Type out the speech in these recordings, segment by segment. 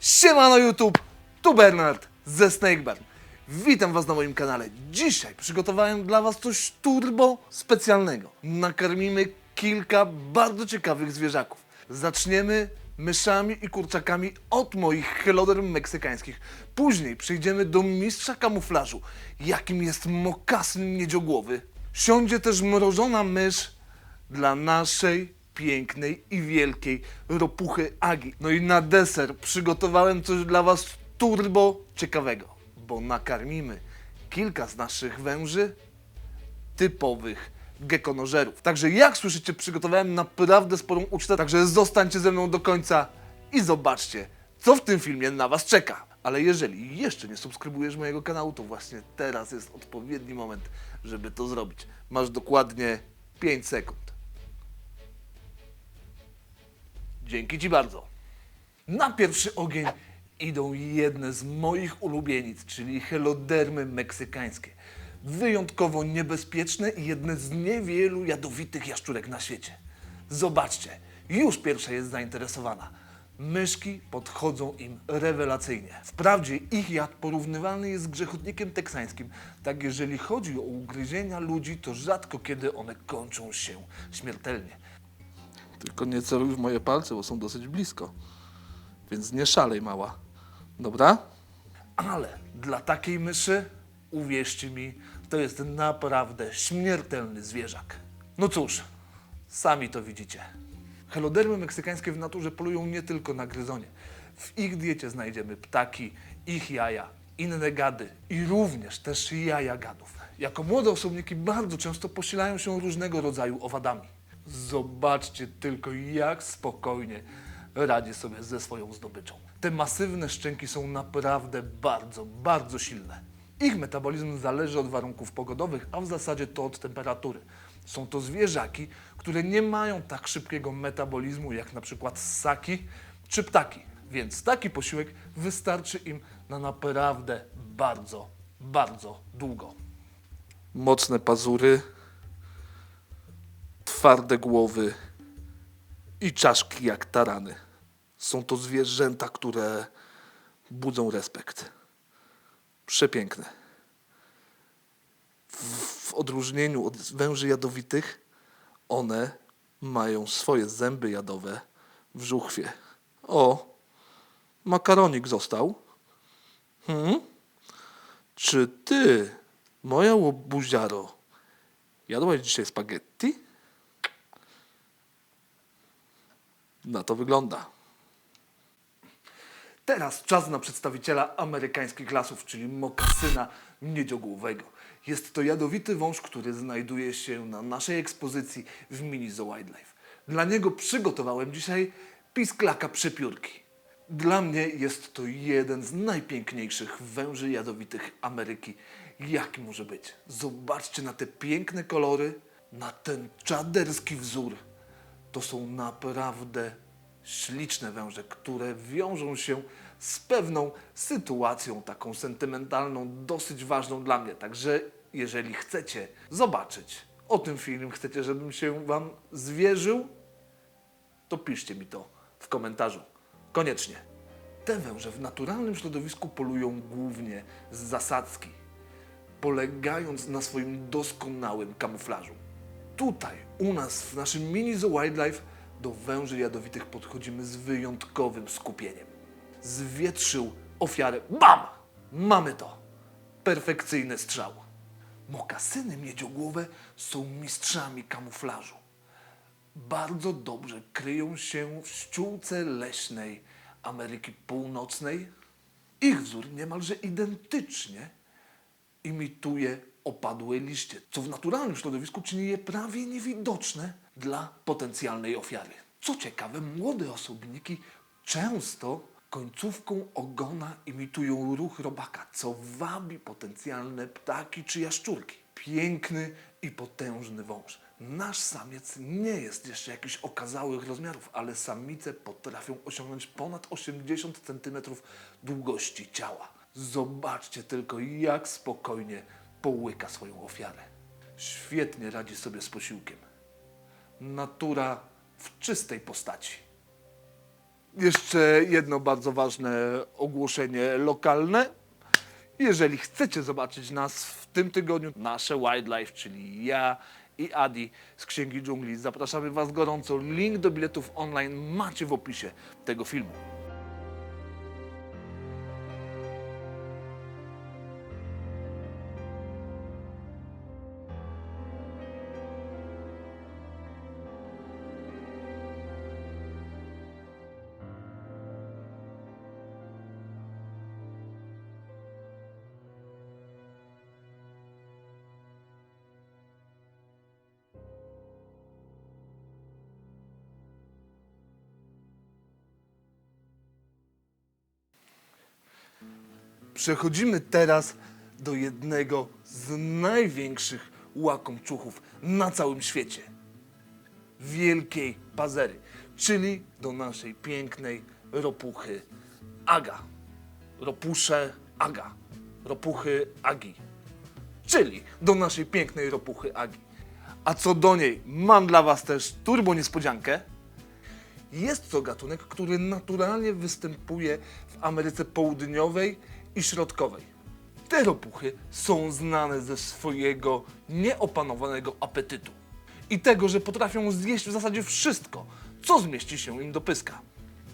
Siemano YouTube, tu Bernard ze Snakebarn. Witam Was na moim kanale. Dzisiaj przygotowałem dla Was coś turbo specjalnego. Nakarmimy kilka bardzo ciekawych zwierzaków. Zaczniemy myszami i kurczakami od moich heloderm meksykańskich. Później przejdziemy do mistrza kamuflażu, jakim jest mokasyn niedziogłowy. Siądzie też mrożona mysz dla naszej pięknej i wielkiej ropuchy Agi. No i na deser przygotowałem coś dla Was turbo ciekawego, bo nakarmimy kilka z naszych węży typowych gekonożerów. Także jak słyszycie, przygotowałem naprawdę sporą ucztę, także zostańcie ze mną do końca i zobaczcie, co w tym filmie na Was czeka. Ale jeżeli jeszcze nie subskrybujesz mojego kanału, to właśnie teraz jest odpowiedni moment, żeby to zrobić. Masz dokładnie 5 sekund. Dzięki Ci bardzo. Na pierwszy ogień idą jedne z moich ulubienic, czyli helodermy meksykańskie. Wyjątkowo niebezpieczne i jedne z niewielu jadowitych jaszczurek na świecie. Zobaczcie, już pierwsza jest zainteresowana. Myszki podchodzą im rewelacyjnie. Wprawdzie ich jad porównywalny jest z grzechotnikiem teksańskim, tak jeżeli chodzi o ugryzienia ludzi, to rzadko kiedy one kończą się śmiertelnie. Tylko nie celuj w moje palce, bo są dosyć blisko. Więc nie szalej, mała. Dobra? Ale dla takiej myszy, uwierzcie mi, to jest naprawdę śmiertelny zwierzak. No cóż, sami to widzicie. Helodermy meksykańskie w naturze polują nie tylko na gryzonie. W ich diecie znajdziemy ptaki, ich jaja, inne gady i również też jaja gadów. Jako młode osobniki bardzo często posilają się różnego rodzaju owadami. Zobaczcie tylko, jak spokojnie radzi sobie ze swoją zdobyczą. Te masywne szczęki są naprawdę bardzo, bardzo silne. Ich metabolizm zależy od warunków pogodowych, a w zasadzie to od temperatury. Są to zwierzaki, które nie mają tak szybkiego metabolizmu jak na przykład ssaki czy ptaki, więc taki posiłek wystarczy im na naprawdę bardzo, bardzo długo. Mocne pazury, twarde głowy i czaszki jak tarany. Są to zwierzęta, które budzą respekt. Przepiękne. W, odróżnieniu od węży jadowitych, one mają swoje zęby jadowe w żuchwie. O, makaronik został. Hmm? Czy ty, moja łobuziaro, jadłaś dzisiaj spaghetti? Na to wygląda. Teraz czas na przedstawiciela amerykańskich lasów, czyli mokasyna miedziogłowego. Jest to jadowity wąż, który znajduje się na naszej ekspozycji w Mini Zoo Wildlife. Dla niego przygotowałem dzisiaj pisklaka przepiórki. Dla mnie jest to jeden z najpiękniejszych węży jadowitych Ameryki, jaki może być. Zobaczcie na te piękne kolory, na ten czaderski wzór. To są naprawdę śliczne węże, które wiążą się z pewną sytuacją taką sentymentalną, dosyć ważną dla mnie. Także jeżeli chcecie zobaczyć o tym film, chcecie, żebym się Wam zwierzył, to piszcie mi to w komentarzu. Koniecznie. Te węże w naturalnym środowisku polują głównie z zasadzki, polegając na swoim doskonałym kamuflażu. Tutaj, u nas, w naszym mini Zoo Wildlife, do węży jadowitych podchodzimy z wyjątkowym skupieniem. Zwietrzył ofiarę. Bam! Mamy to! Perfekcyjny strzał. Mokasyny miedziogłowe są mistrzami kamuflażu. Bardzo dobrze kryją się w ściółce leśnej Ameryki Północnej. Ich wzór niemalże identycznie imituje opadłe liście, co w naturalnym środowisku czyni je prawie niewidoczne dla potencjalnej ofiary. Co ciekawe, młode osobniki często końcówką ogona imitują ruch robaka, co wabi potencjalne ptaki czy jaszczurki. Piękny i potężny wąż. Nasz samiec nie jest jeszcze jakichś okazałych rozmiarów, ale samice potrafią osiągnąć ponad 80 cm długości ciała. Zobaczcie tylko, jak spokojnie połyka swoją ofiarę. Świetnie radzi sobie z posiłkiem. Natura w czystej postaci. Jeszcze jedno bardzo ważne ogłoszenie lokalne. Jeżeli chcecie zobaczyć nas w tym tygodniu, nasze Wildlife, czyli ja i Adi z Księgi Dżungli, zapraszamy Was gorąco. Link do biletów online macie w opisie tego filmu. Przechodzimy teraz do jednego z największych łakomczuchów na całym świecie. Wielkiej Pazery, czyli do naszej pięknej ropuchy Aga. Ropusze Aga. Ropuchy Agi. Czyli do naszej pięknej ropuchy Agi. A co do niej, mam dla Was też turbo niespodziankę. Jest to gatunek, który naturalnie występuje w Ameryce Południowej i Środkowej. Te ropuchy są znane ze swojego nieopanowanego apetytu i tego, że potrafią zjeść w zasadzie wszystko, co zmieści się im do pyska.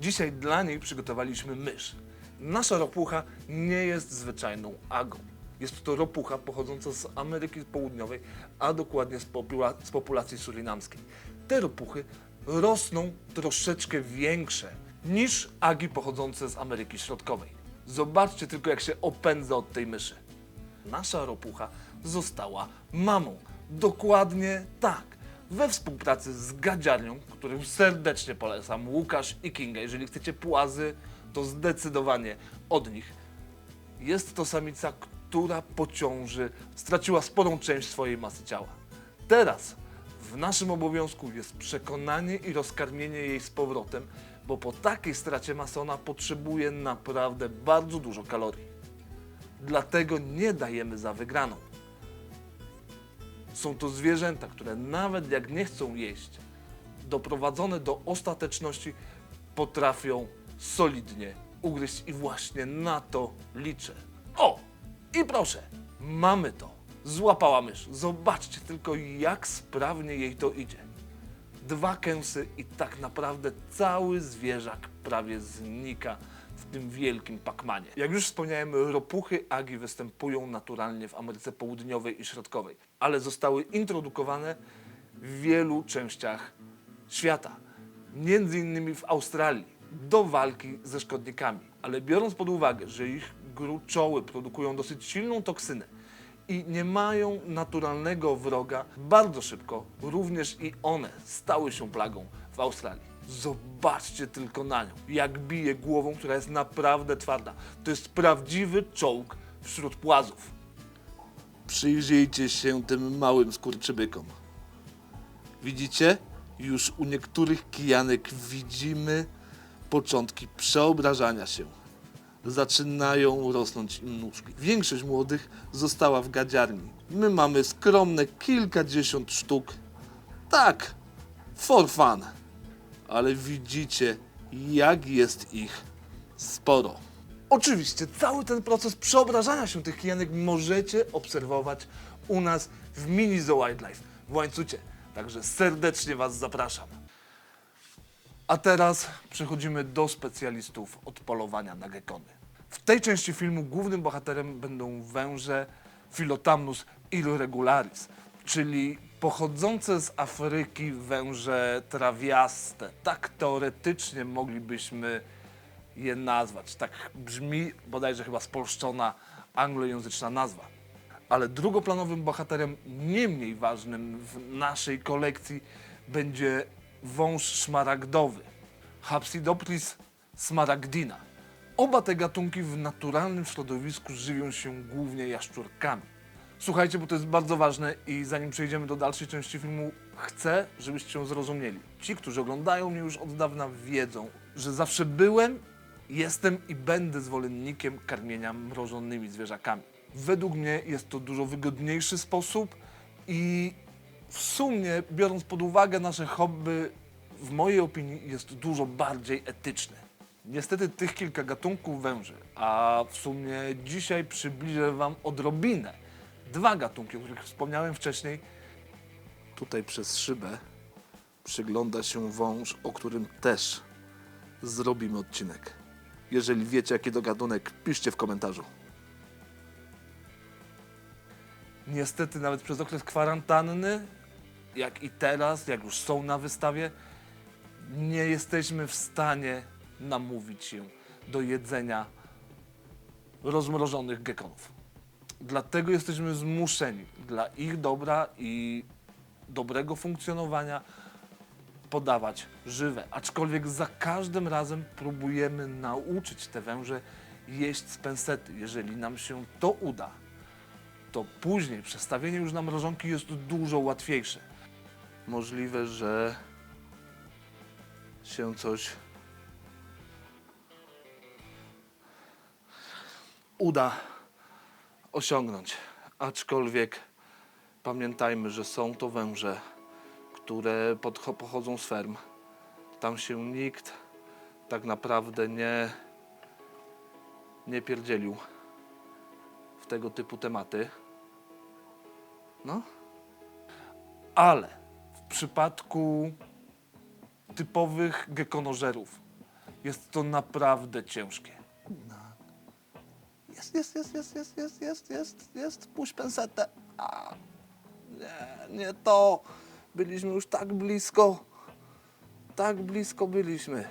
Dzisiaj dla niej przygotowaliśmy mysz. Nasza ropucha nie jest zwyczajną agą. Jest to ropucha pochodząca z Ameryki Południowej, a dokładnie z, popula- z populacji surinamskiej. Te ropuchy rosną troszeczkę większe niż agi pochodzące z Ameryki Środkowej. Zobaczcie tylko, jak się opędza od tej myszy. Nasza ropucha została mamą. Dokładnie tak. We współpracy z gadziarnią, którym serdecznie polecam, Łukasz i Kinga. Jeżeli chcecie płazy, to zdecydowanie od nich. Jest to samica, która po ciąży straciła sporą część swojej masy ciała. Teraz w naszym obowiązku jest przekonanie i rozkarmienie jej z powrotem, bo po takiej stracie masy ona potrzebuje naprawdę bardzo dużo kalorii. Dlatego nie dajemy za wygraną. Są to zwierzęta, które nawet jak nie chcą jeść, doprowadzone do ostateczności potrafią solidnie ugryźć i właśnie na to liczę. O! I proszę, mamy to. Złapała mysz. Zobaczcie tylko, jak sprawnie jej to idzie. Dwa kęsy i tak naprawdę cały zwierzak prawie znika w tym wielkim pakmanie. Jak już wspomniałem, ropuchy agi występują naturalnie w Ameryce Południowej i Środkowej, ale zostały introdukowane w wielu częściach świata. Między innymi w Australii do walki ze szkodnikami. Ale biorąc pod uwagę, że ich gruczoły produkują dosyć silną toksynę i nie mają naturalnego wroga, bardzo szybko również i one stały się plagą w Australii. Zobaczcie tylko na nią, jak bije głową, która jest naprawdę twarda. To jest prawdziwy czołg wśród płazów. Przyjrzyjcie się tym małym skurczybykom. Widzicie? Już u niektórych kijanek widzimy początki przeobrażania się. Zaczynają rosnąć im nóżki. Większość młodych została w gadziarni. My mamy skromne kilkadziesiąt sztuk. Tak, for fun. Ale widzicie, jak jest ich sporo. Oczywiście cały ten proces przeobrażania się tych kijanek możecie obserwować u nas w Mini Zoo Wildlife w Łańcucie. Także serdecznie Was zapraszam. A teraz przechodzimy do specjalistów od polowania na gekony. W tej części filmu głównym bohaterem będą węże Philotamnus irregularis, czyli pochodzące z Afryki węże trawiaste. Tak teoretycznie moglibyśmy je nazwać. Tak brzmi bodajże chyba spolszczona anglojęzyczna nazwa. Ale drugoplanowym bohaterem, nie mniej ważnym w naszej kolekcji, będzie wąż szmaragdowy. Hapsidopteris smaragdina. Oba te gatunki w naturalnym środowisku żywią się głównie jaszczurkami. Słuchajcie, bo to jest bardzo ważne i zanim przejdziemy do dalszej części filmu, chcę, żebyście ją zrozumieli. Ci, którzy oglądają mnie już od dawna, wiedzą, że zawsze byłem, jestem i będę zwolennikiem karmienia mrożonymi zwierzakami. Według mnie jest to dużo wygodniejszy sposób i w sumie, biorąc pod uwagę nasze hobby, w mojej opinii jest dużo bardziej etyczny. Niestety tych kilka gatunków węży, a w sumie dzisiaj przybliżę Wam odrobinę dwa gatunki, o których wspomniałem wcześniej. Tutaj przez szybę przygląda się wąż, o którym też zrobimy odcinek. Jeżeli wiecie, jaki to gatunek, piszcie w komentarzu. Niestety nawet przez okres kwarantanny, jak i teraz, jak już są na wystawie, nie jesteśmy w stanie namówić się do jedzenia rozmrożonych gekonów. Dlatego jesteśmy zmuszeni dla ich dobra i dobrego funkcjonowania podawać żywe. Aczkolwiek za każdym razem próbujemy nauczyć te węże jeść z pensety. Jeżeli nam się to uda, to później przestawienie już na mrożonki jest dużo łatwiejsze. Możliwe, że się coś uda osiągnąć. Aczkolwiek pamiętajmy, że są to węże, które pochodzą z ferm. Tam się nikt tak naprawdę nie, nie pierdzielił w tego typu tematy. No. Ale przypadku typowych gekonożerów jest to naprawdę ciężkie. Jest, jest, jest, jest, jest, jest, jest, jest, jest, puść pensetę. A, nie, nie to. Byliśmy już tak blisko. Tak blisko byliśmy.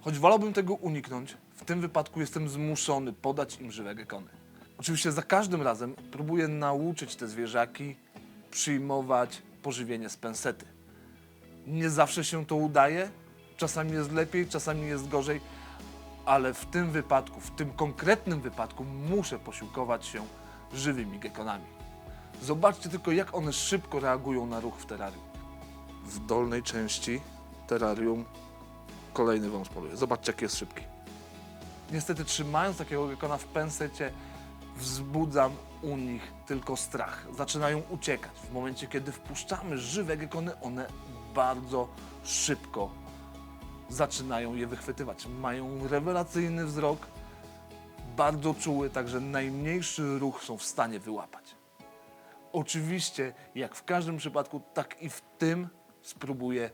Choć wolałbym tego uniknąć, w tym wypadku jestem zmuszony podać im żywe gekony. Oczywiście za każdym razem próbuję nauczyć te zwierzaki przyjmować pożywienie z pensety. Nie zawsze się to udaje, czasami jest lepiej, czasami jest gorzej, ale w tym wypadku, w tym konkretnym wypadku muszę posiłkować się żywymi gekonami. Zobaczcie tylko, jak one szybko reagują na ruch w terrarium. W dolnej części terrarium kolejny wąż poluje. Zobaczcie, jaki jest szybki. Niestety, trzymając takiego gekona w pensecie, wzbudzam u nich tylko strach. Zaczynają uciekać. W momencie, kiedy wpuszczamy żywe gekony, one bardzo szybko zaczynają je wychwytywać. Mają rewelacyjny wzrok, bardzo czuły, także najmniejszy ruch są w stanie wyłapać. Oczywiście, jak w każdym przypadku, tak i w tym spróbuję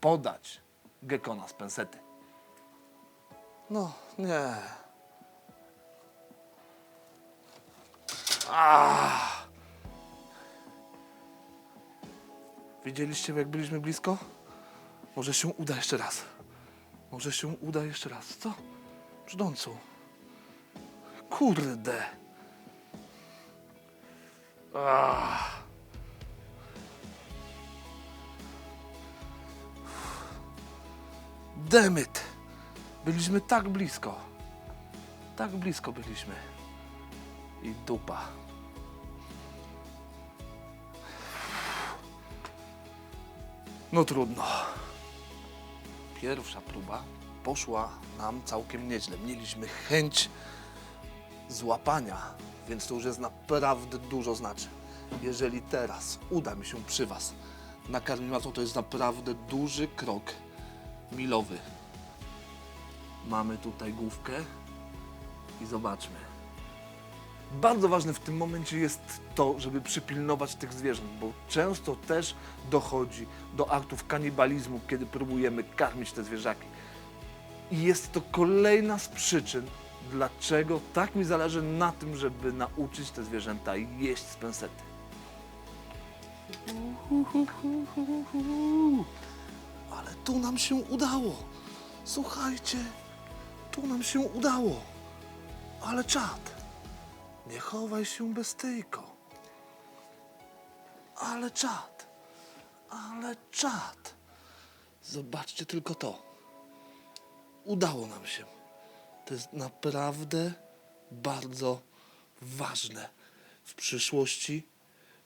podać gekona z pensety. No, nie. Ah. Widzieliście, jak byliśmy blisko? Może się uda jeszcze raz. Może się uda jeszcze raz. Co? Brzdącu. Kurde. Ah. Demyt. Byliśmy tak blisko. Tak blisko byliśmy. I dupa. No trudno. Pierwsza próba poszła nam całkiem nieźle. Mieliśmy chęć złapania, więc to już jest naprawdę dużo znaczy. Jeżeli teraz uda mi się przy Was nakarmić matą, to jest naprawdę duży krok milowy. Mamy tutaj główkę i zobaczmy. Bardzo ważne w tym momencie jest to, żeby przypilnować tych zwierząt, bo często też dochodzi do aktów kanibalizmu, kiedy próbujemy karmić te zwierzaki. I jest to kolejna z przyczyn, dlaczego tak mi zależy na tym, żeby nauczyć te zwierzęta jeść z pensety. Ale tu nam się udało. Słuchajcie, tu nam się udało. Ale czad. Nie chowaj się bestyjko. Ale czad. Ale czad. Zobaczcie tylko to. Udało nam się. To jest naprawdę bardzo ważne w przyszłości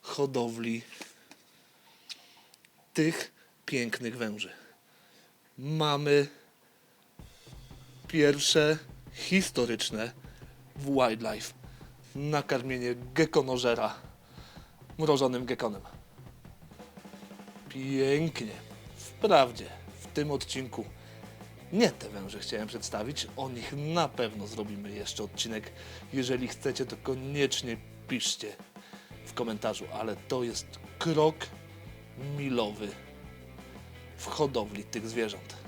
hodowli tych pięknych węży. Mamy pierwsze historyczne w wildlife nakarmienie gekonożera mrożonym gekonem. Pięknie. Wprawdzie w tym odcinku Nie te węże chciałem przedstawić, o nich na pewno zrobimy jeszcze odcinek. Jeżeli chcecie, to koniecznie piszcie w komentarzu, ale to jest krok milowy w hodowli tych zwierząt.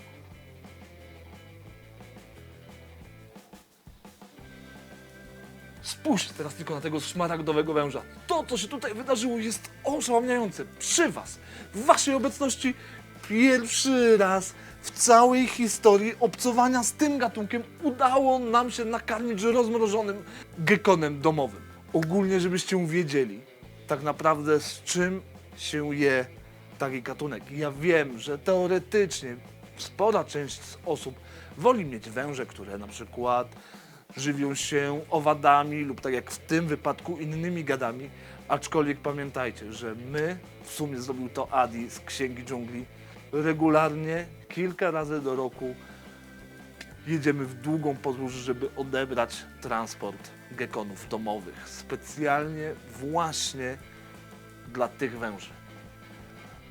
Spójrzcie teraz tylko na tego szmaragdowego węża. To, co się tutaj wydarzyło, jest oszałamiające. Przy Was, w Waszej obecności, pierwszy raz w całej historii obcowania z tym gatunkiem udało nam się nakarmić rozmrożonym gekonem domowym. Ogólnie, żebyście wiedzieli, tak naprawdę z czym się je taki gatunek. Ja wiem, że teoretycznie spora część osób woli mieć węże, które na przykład żywią się owadami lub tak jak w tym wypadku innymi gadami, aczkolwiek pamiętajcie, że my, w sumie zrobił to Adi z Księgi Dżungli, regularnie, kilka razy do roku jedziemy w długą podróż, żeby odebrać transport gekonów domowych, specjalnie właśnie dla tych węży.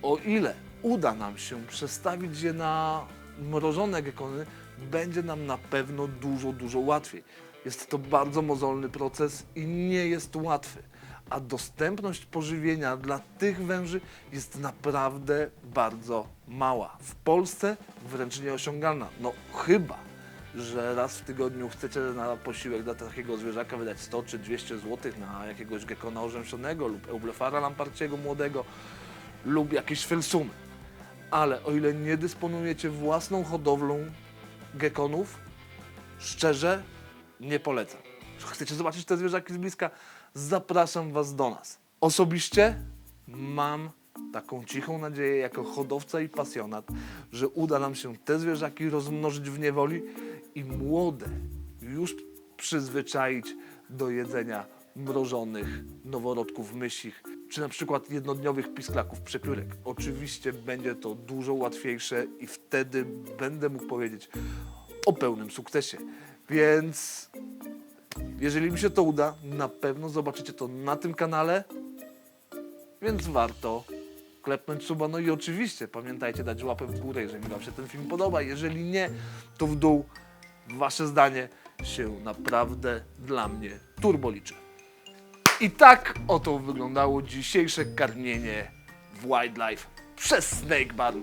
O ile uda nam się przestawić je na mrożone gekony, będzie nam na pewno dużo, dużo łatwiej. Jest to bardzo mozolny proces i nie jest łatwy. A dostępność pożywienia dla tych węży jest naprawdę bardzo mała. W Polsce wręcz nieosiągalna. No chyba, że raz w tygodniu chcecie na posiłek dla takiego zwierzaka wydać 100 czy 200 zł na jakiegoś gekona orzęszonego lub eublefara lamparciego młodego lub jakieś felsumy. Ale o ile nie dysponujecie własną hodowlą gekonów, szczerze nie polecam. Chcecie zobaczyć te zwierzaki z bliska? Zapraszam Was do nas. Osobiście mam taką cichą nadzieję jako hodowca i pasjonat, że uda nam się te zwierzaki rozmnożyć w niewoli i młode już przyzwyczaić do jedzenia mrożonych noworodków mysich, czy na przykład jednodniowych pisklaków przepiórek. Oczywiście będzie to dużo łatwiejsze i wtedy będę mógł powiedzieć o pełnym sukcesie. Więc jeżeli mi się to uda, na pewno zobaczycie to na tym kanale, więc warto klepnąć suba. No i oczywiście pamiętajcie dać łapę w górę, jeżeli Wam się ten film podoba. Jeżeli nie, to w dół. Wasze zdanie się naprawdę dla mnie turbo liczy. I tak oto wyglądało dzisiejsze karmienie w Wildlife przez Snake Bar.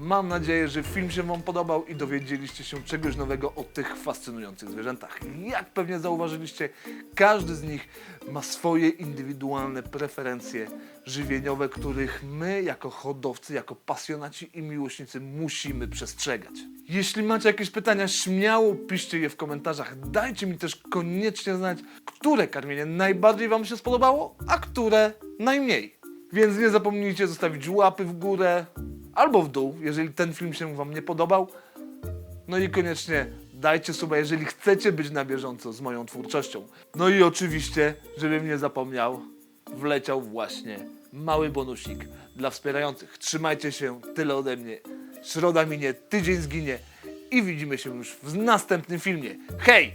Mam nadzieję, że film się Wam podobał i dowiedzieliście się czegoś nowego o tych fascynujących zwierzętach. Jak pewnie zauważyliście, każdy z nich ma swoje indywidualne preferencje żywieniowe, których my jako hodowcy, jako pasjonaci i miłośnicy musimy przestrzegać. Jeśli macie jakieś pytania, śmiało piszcie je w komentarzach. Dajcie mi też koniecznie znać, które karmienie najbardziej Wam się spodobało, a które najmniej. Więc nie zapomnijcie zostawić łapy w górę albo w dół, jeżeli ten film się Wam nie podobał. No i koniecznie dajcie suba, jeżeli chcecie być na bieżąco z moją twórczością. No i oczywiście, żebym nie zapomniał, wleciał właśnie mały bonusik dla wspierających. Trzymajcie się, tyle ode mnie. Środa minie, tydzień zginie i widzimy się już w następnym filmie. Hej!